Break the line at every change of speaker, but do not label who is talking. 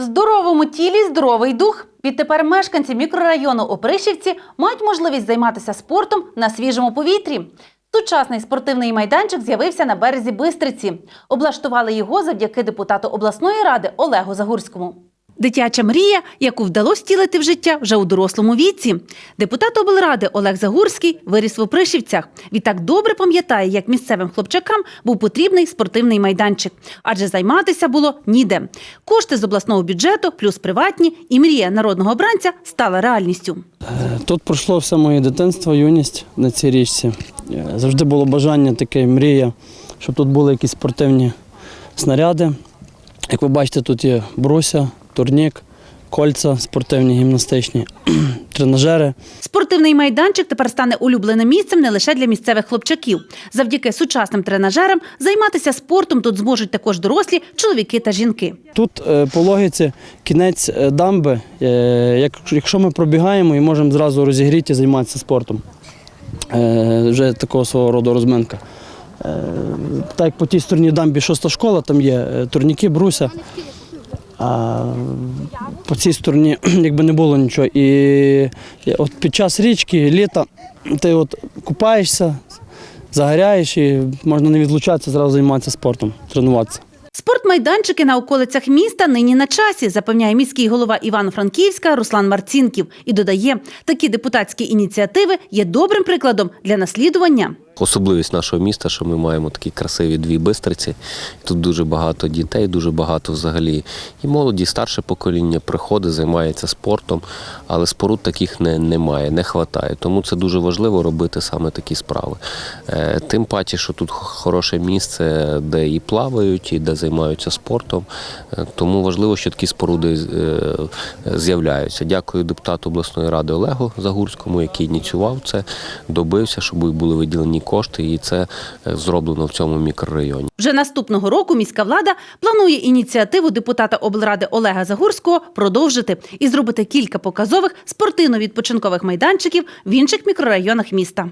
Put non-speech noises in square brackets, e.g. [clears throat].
Здоровому тілі здоровий дух. Відтепер мешканці мікрорайону Опришівці мають можливість займатися спортом на свіжому повітрі. Сучасний спортивний майданчик з'явився на березі Бистриці. Облаштували його завдяки депутату обласної ради Олегу Загурському. Дитяча мрія, яку вдалося втілити в життя вже у дорослому віці. Депутат облради Олег Загурський виріс в Опришівцях. Відтак добре пам'ятає, як місцевим хлопчакам був потрібний спортивний майданчик, адже займатися було ніде. Кошти з обласного бюджету, плюс приватні, і мрія народного обранця стала реальністю.
Тут пройшло все моє дитинство, юність на цій річці. Е, Завжди було бажання таке, мрія, щоб тут були якісь спортивні снаряди. Як ви бачите, тут є бруся, турнік, кольця спортивні, гімнастичні, [clears throat] тренажери.
Спортивний майданчик тепер стане улюбленим місцем не лише для місцевих хлопчаків. Завдяки сучасним тренажерам займатися спортом тут зможуть також дорослі чоловіки та жінки.
Тут е, по логіці кінець е, дамби. Е, як- Якщо ми пробігаємо і можемо зразу розігріти і займатися спортом. Вже такого свого роду розминка. Так як по тій стороні дамбі шоста школа, там є турніки, бруся. По цій стороні [clears throat] якби не було нічого. І от під час річки, літа, ти от купаєшся, загоряєш і можна не відлучатися, зразу займатися спортом, тренуватися.
Спортмайданчики на околицях міста нині на часі, запевняє міський голова Івано-Франківська Руслан Марцінків. І додає, такі депутатські ініціативи є добрим прикладом для наслідування.
Особливість нашого міста, що ми маємо такі красиві дві бистриці. Тут дуже багато дітей, дуже багато взагалі і молоді, і старше покоління приходить, займається спортом, але споруд таких не, немає, не вистачає. Тому це дуже важливо робити саме такі справи. Е, Тим паче, що тут хороше місце, де і плавають, і де займаються спортом. Е, Тому важливо, що такі споруди е, з'являються. Дякую депутату обласної ради Олегу Загурському, який ініціював це, добився, щоб були виділені кошти, і це е, зроблено в цьому мікрорайоні.
Вже наступного року міська влада планує ініціативу депутата облради Олега Загурського продовжити і зробити кілька показових спортивно-відпочинкових майданчиків в інших мікрорайонах міста.